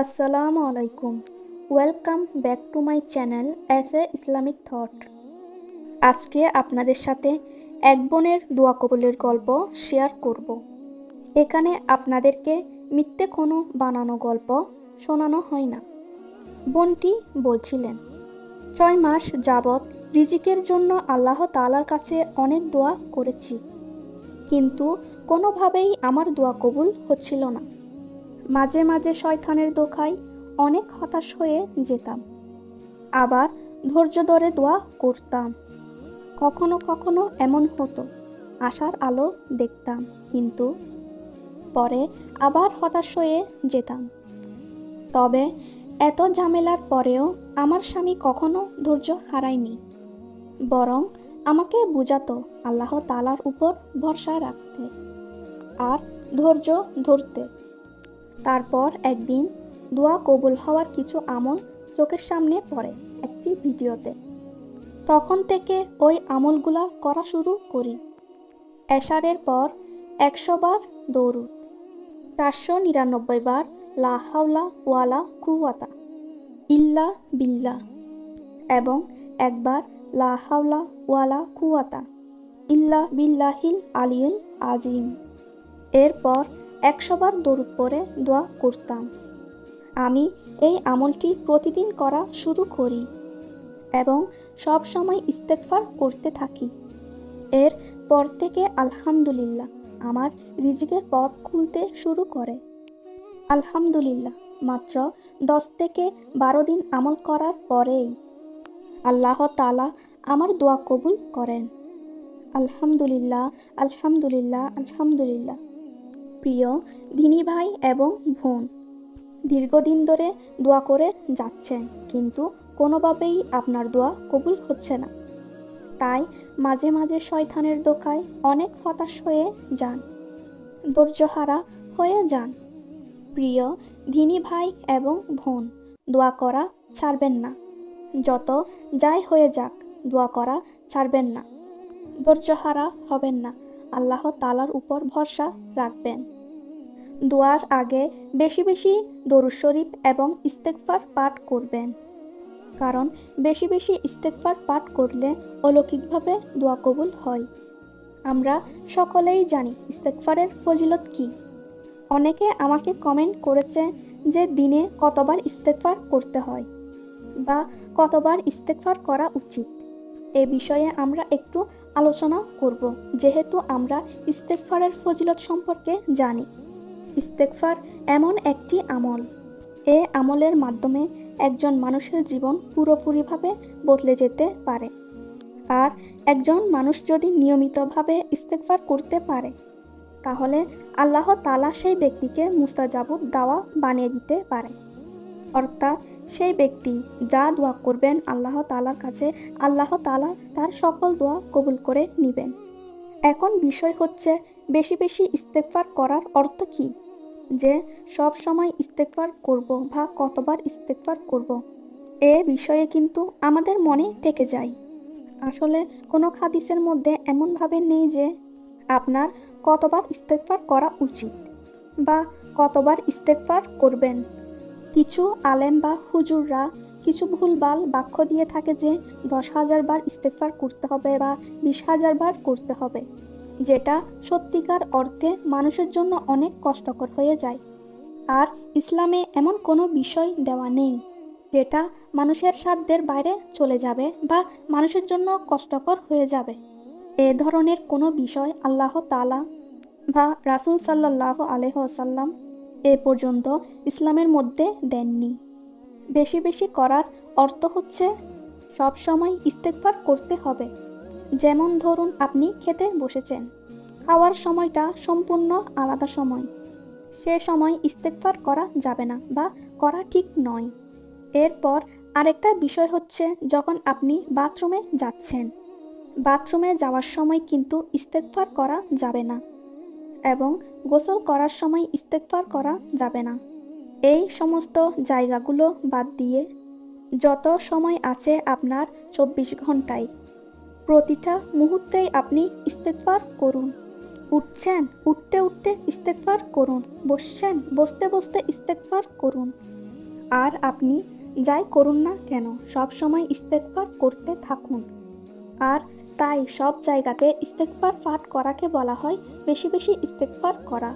আসসালামু আলাইকুম। Welcome back to my channel as a Islamic thought আজকে আপনাদের সাথে এক বোনের দোয়া কবুলের গল্প শেয়ার করব। এখানে আপনাদেরকে মিথ্যে কোনো বানানো গল্প শোনানো হয় না। বোনটি বলছিলেন, ছয় মাস যাবৎ রিজিকের জন্য আল্লাহ তালার কাছে অনেক দোয়া করেছি। কিন্তু কোনোভাবেই আমার দোয়া কবুল হচ্ছিল না। মাঝে মাঝে শয়তানের দোকায় অনেক হতাশ হয়ে যেতাম। আবার ধৈর্য ধরে দোয়া করতাম। কখনো কখনো এমন হতো, আশার আলো দেখতাম, কিন্তু পরে আবার হতাশ হয়ে যেতাম। তবে এত ঝামেলার পরেও আমার স্বামী কখনো ধৈর্য হারায়নি, বরং আমাকে বুঝাতো আল্লাহ তালার উপর ভরসা রাখতে আর ধৈর্য ধরতে। তারপর একদিন দোয়া কবুল হওয়ার কিছু আমল চোখের সামনে পড়ে একটি ভিডিওতে। তখন থেকে ওই আমলগুলা করা শুরু করি। এশারের পর একশো বার দৌড়ুদ চারশো নিরানব্বই বার লা হাওলা ওয়ালা কুয়াতা ইল্লা বিল্লা এবং একবার লা হাওলা ওয়ালা কুয়াতা ইল্লা বিল্লাহিল আলিউল আজিম। এরপর একশোবার দরুদ পরে দোয়া করতাম। আমি এই আমলটি প্রতিদিন করা শুরু করি এবং সব সময় ইস্তেকফার করতে থাকি। এর পর থেকে আলহামদুলিল্লাহ আমার রিজিকের পথ খুলতে শুরু করে। আলহামদুলিল্লাহ, মাত্র দশ থেকে বারো দিন আমল করার পরেই আল্লাহ তালা আমার দোয়া কবুল করেন। আলহামদুলিল্লাহ আলহামদুলিল্লাহ আলহামদুলিল্লাহ। প্রিয় ধিনী ভাই এবং বোন। দীর্ঘদিন ধরে দোয়া করে যাচ্ছেন, কিন্তু কোনোভাবেই আপনার দোয়া কবুল হচ্ছে না। তাই মাঝে মাঝে শয়তানের দোকায় অনেক হতাশ হয়ে যান, ধৈর্যহারা হয়ে যান। প্রিয় ধিনী ভাই এবং বোন, দোয়া করা ছাড়বেন না। যত যাই হয়ে যাক, দোয়া করা ছাড়বেন না। ধৈর্যহারা হবেন না। আল্লাহ তালার উপর ভরসা রাখবেন। দোয়ার আগে বেশি বেশি দরুদ শরীফ এবং ইস্তেকফার পাঠ করবেন। কারণ বেশি বেশি ইস্তেকফার পাঠ করলে অলৌকিকভাবে দোয়া কবুল হয়। আমরা সকলেই জানি ইস্তেকফারের ফজিলত কি। অনেকে আমাকে কমেন্ট করেছে যে দিনে কতবার ইস্তেকফার করতে হয় বা কতবার ইস্তেকফার করা উচিত। এ বিষয়ে আমরা একটু আলোচনা করব, যেহেতু আমরা ইস্তেকফারের ফজিলত সম্পর্কে জানি। ইস্তেকফার এমন একটি আমল। এ আমলের মাধ্যমে একজন মানুষের জীবন পুরোপুরিভাবে বদলে যেতে পারে। আর একজন মানুষ যদি নিয়মিতভাবে ইস্তেকফার করতে পারে, তাহলে আল্লাহ তালা সেই ব্যক্তিকে মুস্তাজাবুদ দাওয়া বানিয়ে দিতে পারে। অর্থাৎ সেই ব্যক্তি যা দোয়া করবেন আল্লাহ তালার কাছে, আল্লাহ তালা তার সকল দোয়া কবুল করে নেবেন। এখন বিষয় হচ্ছে বেশি বেশি ইস্তেকফার করার অর্থ কী যে সব সময় ইস্তেকফার করব বা কতবার ইস্তেকফার করব। এ বিষয়ে কিন্তু আমাদের মনে থেকে যায় আসলে কোনো খাদিসের মধ্যে এমনভাবে নেই যে আপনার কতবার ইস্তেকফার করা উচিত বা কতবার ইস্তেকফার করবেন কিছু আলেম বা হুজুররা কিছু ভুলভাল বাক্য দিয়ে থাকে যে দশ হাজার বার ইস্তেকফার করতে হবে বা বিশ হাজার বার করতে হবে, যেটা সত্যিকার অর্থে মানুষের জন্য অনেক কষ্টকর হয়ে যায়। আর ইসলামে এমন কোনো বিষয় দেওয়া নেই যেটা মানুষের সাধ্যের বাইরে চলে যাবে বা মানুষের জন্য কষ্টকর হয়ে যাবে। এ ধরনের কোনো বিষয় আল্লাহ তালা বা রাসুল সাল্লাহ আলহ্লাম এ পর্যন্ত ইসলামের মধ্যে দেননি। বেশি বেশি করার অর্থ হচ্ছে সব সময় ইস্তেকফার করতে হবে। যেমন ধরুন, আপনি খেতে বসেছেন। খাওয়ার সময়টা সম্পূর্ণ আলাদা সময়। সে সময় ইস্তেকফার করা যাবে না বা করা ঠিক নয়। এরপর আরেকটা বিষয় হচ্ছে যখন আপনি বাথরুমে যাচ্ছেন। বাথরুমে যাওয়ার সময় কিন্তু ইস্তেকফার করা যাবে না এবং গোসল করার সময় ইস্তেকফার করা যাবে না। এই সমস্ত জায়গাগুলো বাদ দিয়ে যত সময় আছে আপনার চব্বিশ ঘন্টায়, প্রতিটা মুহূর্তেই আপনি ইস্তেকফার করুন। উঠছেন, উঠতে উঠতে ইস্তেকফার করুন, বসছেন, বসতে বসতে ইস্তেকফার করুন। আর আপনি যাই করুন না কেন, সব সময় ইস্তেকফার করতে থাকুন। আর তাই সব জায়গাতে ইস্তেকফার পাঠ করাকে বলা হয় বেশি বেশি ইস্তেকফার করা।